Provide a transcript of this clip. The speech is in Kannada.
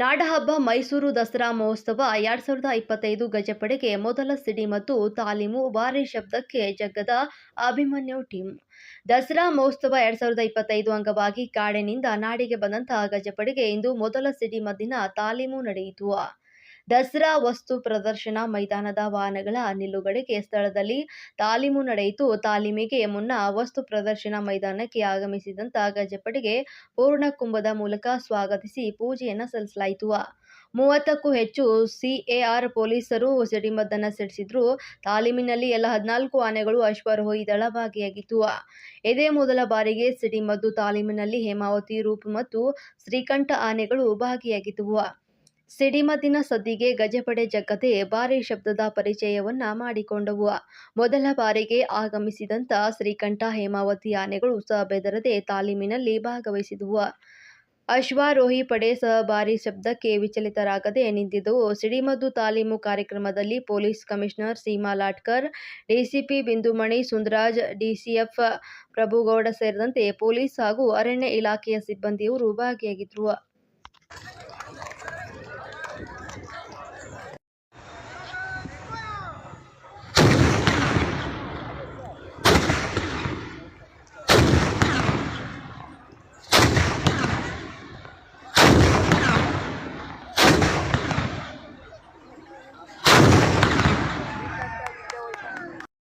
ನಾಡಹಬ್ಬ ಮೈಸೂರು ದಸರಾ ಮಹೋತ್ಸವ ಎರಡ್ ಸಾವಿರದ ಇಪ್ಪತ್ತೈದು ಗಜಪಡೆಗೆ ಮೊದಲ ಸಿಡಿ ಮತ್ತು ತಾಲೀಮು ವಾರಿ ಶಬ್ದಕ್ಕೆ ಜಗ್ಗದ ಅಭಿಮನ್ಯು ಟೀಮ್. ದಸರಾ ಮಹೋತ್ಸವ ಎರಡ್ ಸಾವಿರದ ಇಪ್ಪತ್ತೈದು ಅಂಗವಾಗಿ ಕಾಡಿನಿಂದ ನಾಡಿಗೆ ಬಂದಂತಹ ಗಜಪಡೆಗೆ ಇಂದು ಮೊದಲ ಸಿಡಿ ಮದ್ದಿನ ತಾಲೀಮು ನಡೆಯಿತು. ದಸರಾ ವಸ್ತು ಪ್ರದರ್ಶನ ಮೈದಾನದ ವಾಹನಗಳ ನಿಲುಗಡೆಗೆ ಸ್ಥಳದಲ್ಲಿ ತಾಲೀಮು ನಡೆಯಿತು. ತಾಲೀಮಿಗೆ ಮುನ್ನ ವಸ್ತು ಪ್ರದರ್ಶನ ಮೈದಾನಕ್ಕೆ ಆಗಮಿಸಿದಂತ ಗಜಪಡೆಗೆ ಪೂರ್ಣ ಕುಂಭದ ಮೂಲಕ ಸ್ವಾಗತಿಸಿ ಪೂಜೆಯನ್ನು ಸಲ್ಲಿಸಲಾಯಿತು. ಮೂವತ್ತಕ್ಕೂ ಹೆಚ್ಚು ಸಿಎಆರ್ ಪೊಲೀಸರು ಸಿಡಿಮದ್ದನ್ನು ಸಿಡಿಸಿದ್ರು. ತಾಲೀಮಿನಲ್ಲಿ ಎಲ್ಲ ಹದಿನಾಲ್ಕು ಆನೆಗಳು ಅಶ್ವಾರೋಹಿ ದಳ ಭಾಗಿಯಾಗಿತ್ತು ಇದೇ ಮೊದಲ ಬಾರಿಗೆ ಸಿಡಿಮದ್ದು ತಾಲೀಮಿನಲ್ಲಿ ಹೇಮಾವತಿ ರೂಪ್ ಮತ್ತು ಶ್ರೀಕಂಠ ಆನೆಗಳು ಭಾಗಿಯಾಗಿದ್ದವು. ಸಿಡಿಮದ್ದಿನ ಸದ್ದಿಗೆ ಗಜಪಡೆ ಜಗ್ಗದೆ ಭಾರಿ ಶಬ್ದದ ಪರಿಚಯವನ್ನ ಮಾಡಿಕೊಂಡವು. ಮೊದಲ ಬಾರಿಗೆ ಆಗಮಿಸಿದಂತ ಶ್ರೀಕಂಠ ಹೇಮಾವತಿ ಆನೆಗಳು ಸಹ ಬೆದರದೆ ತಾಲೀಮಿನಲ್ಲಿ ಭಾಗವಹಿಸಿದುವ. ಅಶ್ವಾರೋಹಿ ಪಡೆ ಸಹ ಭಾರಿ ಶಬ್ದಕ್ಕೆ ವಿಚಲಿತರಾಗದೆ ನಿಂತಿದ್ದವು. ಸಿಡಿಮದ್ದು ತಾಲೀಮು ಕಾರ್ಯಕ್ರಮದಲ್ಲಿ police commissioner Seema Latkar, DCP Bindumani Sundaraj, DCF Prabhugowda ಸೇರಿದಂತೆ ಪೊಲೀಸ್ ಹಾಗೂ ಅರಣ್ಯ ಇಲಾಖೆಯ ಸಿಬ್ಬಂದಿಯವರು ಭಾಗಿಯಾಗಿದ್ದರು.